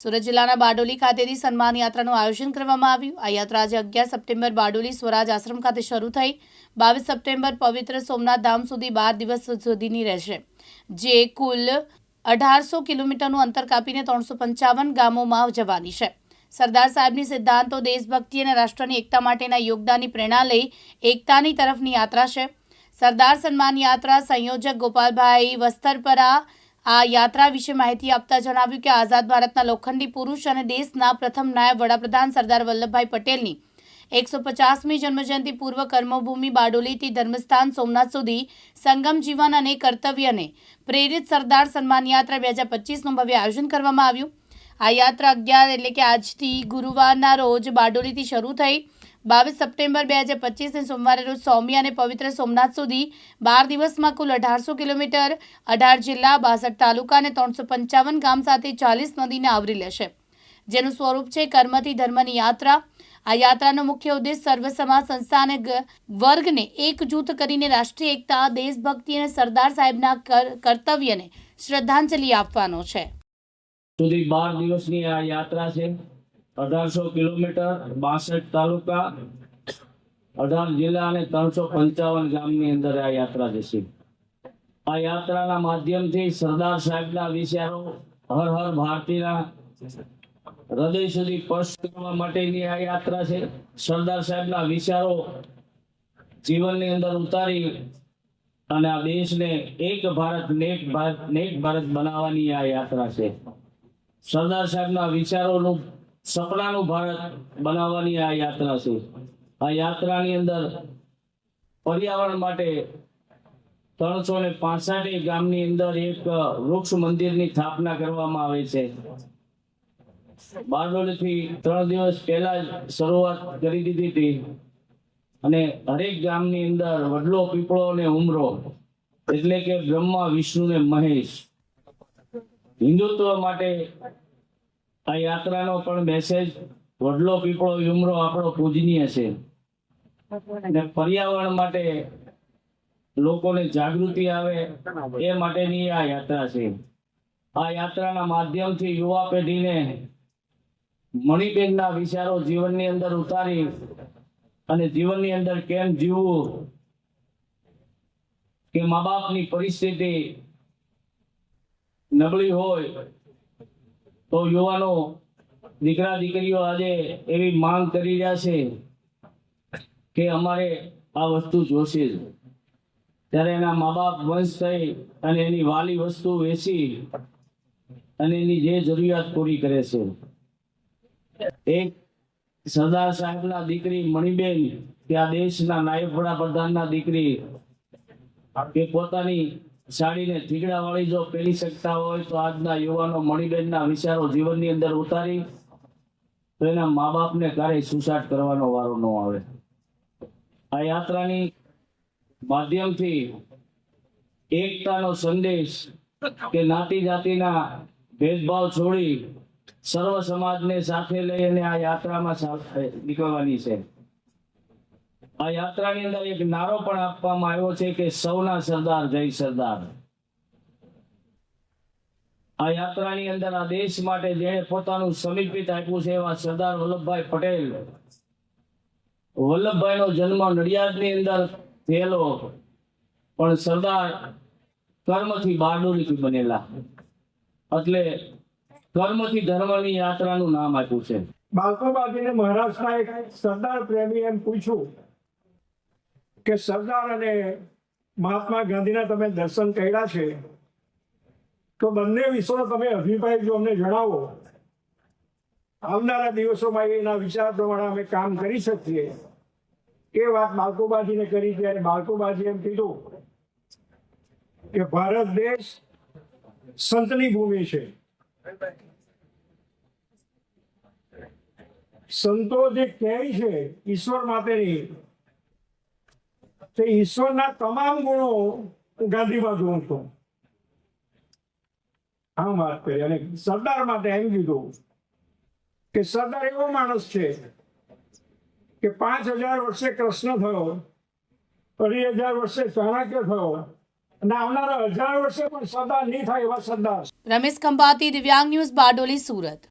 સુરત જિલ્લાના બારડોલી ખાતેથી સન્માન યાત્રાનું આયોજન કરવામાં આવ્યું. આ યાત્રા આજે અગિયાર સપ્ટેમ્બર બારડોલી સ્વરાજ આશ્રમ ખાતે શરૂ થઈ. બાવીસ સપ્ટેમ્બર પવિત્ર સોમનાથ ધામ સુધી બાર દિવસ સુધીની રહેશે, જે કુલ અઢારસો કિલોમીટરનું અંતર કાપીને ત્રણસો પંચાવન ગામોમાં જવાની છે. સરદાર સાહેબની સિદ્ધાંતો દેશભક્તિ અને રાષ્ટ્રની એકતા માટેના યોગદાનની પ્રેરણા લઈ એકતાની તરફની યાત્રા છે. સરદાર સન્માન યાત્રા સંયોજક ગોપાલભાઈ વસ્તરપરા આ યાત્રા વિશે માહિતી આપતા જણાવ્યું કે આઝાદ ભારતના લોખંડી પુરુષ અને દેશના પ્રથમ નાયબ વડાપ્રધાન સરદાર વલ્લભભાઈ પટેલની એકસો પચાસમી જન્મજયંતિ પૂર્વ કર્મભૂમિ બારડોલીથી ધર્મસ્થાન સોમનાથ સુધી સંગમ જીવન અને કર્તવ્યને પ્રેરિત સરદાર સન્માન યાત્રા બે હજાર પચીસનું ભવ્ય આયોજન કરવામાં આવ્યું. આ યાત્રા અગિયાર એટલે કે આજથી ગુરુવારના રોજ બારડોલીથી શરૂ થઈ બાવીસ સપ્ટેમ્બર બે હજાર પચીસને સોમવારે રોજ સૌમ્ય અને પવિત્ર સોમનાથ સુધી બાર દિવસમાં કુલ અઢારસો કિલોમીટર, અઢાર જિલ્લા, બાસઠ તાલુકા અને ત્રણસો પંચાવન ગામ સાથે ચાલીસ નદીને આવરી લેશે. જેનું સ્વરૂપ છે કર્મથી ધર્મની યાત્રા. આ યાત્રાનો મુખ્ય ઉદ્દેશ સર્વ સમાજ સંસ્થા અને વર્ગને એકજૂથ કરીને રાષ્ટ્રીય એકતા, દેશભક્તિ અને સરદાર સાહેબના કર્તવ્યને શ્રદ્ધાંજલિ આપવાનો છે. બાર દિવસની આ યાત્રા છે. અઢારસો કિલોમીટર, બાસઠ તાલુકા, અઢાર જિલ્લા અને ત્રણસો પંચાવન ગામની અંદર આ યાત્રા જશે. આ યાત્રાના માધ્યમથી સરદાર સાહેબના વિચારો હર હર ભારતીના હૃદય સુધી સ્પર્શ કરવા માટેની આ યાત્રા છે. સરદાર સાહેબના વિચારો જીવનની અંદર ઉતારી અને આ દેશને એક ભારત, નેક ભારત નેક ભારત બનાવવાની આ યાત્રા છે. સરદાર સાહેબના વિચારોનું સપનાનું ભારત બનાવવાની આ યાત્રા છે. આ યાત્રાની અંદર પર્યાવરણ માટે ત્રણસો ને પાસઠ ગામની અંદર એક વૃક્ષ મંદિરની સ્થાપના કરવામાં આવે છે. બારડોલીથી ત્રણ દિવસ પહેલા જ શરૂઆત કરી દીધી હતી. અને હરેક ગામની અંદર વડલો, પીપળો અને ઉમરો, એટલે કે બ્રહ્મા, વિષ્ણુ ને મહેશ. હિન્દુત્વ માટે આ યાત્રાનો પણ મેસેજ વડલો પીપળો યુમરો આપણો પૂજનીય છે. અને પર્યાવરણ માટે લોકોને જાગૃતિ આવે એ માટેની આ યાત્રા છે. આ યાત્રાના માધ્યમથી યુવા પેઢીને મણિબેનના વિચારો જીવનની અંદર ઉતારી અને જીવનની અંદર કેમ જીવવું કે મા બાપની પરિસ્થિતિ નબળી હોય તો યુવાનો, દીકરા, દીકરીઓ આજે એવી માંગ કરી રહ્યા છે કે અમારે આ વસ્તુ જોશે જ. ત્યારે એના મા બાપ વંશ થઈ અને એની વાલી વસ્તુ વેચી અને એની જે જરૂરિયાત પૂરી કરે છે. એક સરદાર સાહેબના દીકરી મણિબેન, કે આ દેશના નાયબ વડાપ્રધાનના દીકરી કે પોતાની સાડીને થીગડા વાળી જો પહેરી શકતા હોય તો આજના યુવાનો મણિબેનના વિચારો જીવનની અંદર ઉતારી તો એના મા બાપને ક્યારેય સુસાટ કરવાનો વારો ન આવે. આ યાત્રાની માધ્યમથી એકતાનો સંદેશ કે નાતી જાતિના ભેદભાવ છોડી સર્વ સમાજને સાથે લઈ અને આ યાત્રામાં નીકળવાની છે. આ યાત્રાની અંદર એક નારો પણ આપવામાં આવ્યો છે કે સૌના સરદાર જય સરદાર. આ યાત્રાની અંદર આ દેશ માટે જેણે પોતાનું સમર્પિત આપ્યું છે એવા સરદાર વલ્લભભાઈ પટેલ. વલ્લભભાઈનો જન્મ નડિયાદની અંદર થયેલો પણ સરદાર કર્મથી બારડોલીથી બનેલા. એટલે કર્મથી ધર્મની યાત્રાનું નામ આપ્યું છે. બાળકો બાજીને મહારાષ્ટ્રના એક સરદાર પ્રેમી એમ પૂછ્યું કે સરદાર અને મહાત્મા ગાંધીના તમે દર્શન કર્યા છે, તો બંને વિશ્વ તમે અભિપ્રાય જો અમને જણાવો. આવનારા દિવસોમાં એના વિચાર પ્રમાણે અમે કામ કરી શકીએ. એ વાત બાળકોબાજીને કરી ત્યારે બાળકોબાજી એમ કીધું કે ભારત દેશ સંતની ભૂમિ છે. સંતો જે કહે છે, ઈશ્વર માટેની તે ઈશ્વરના તમામ ગુણો ગાંધીમાં જોઉં છું. આમ વાત કરી અને સરદાર માટે એમ કીધું કે સરદાર એવો માણસ છે કે પાંચ હજાર વર્ષે કૃષ્ણ થયો, અઢી હજાર વર્ષે ચાણક્ય થયો અને આવનારા હજાર વર્ષે પણ સરદાર નહીં થાય એવા સરદાર. રમેશ ખંભાતી, દિવ્યાંગ ન્યૂઝ, બારડોલી, સુરત.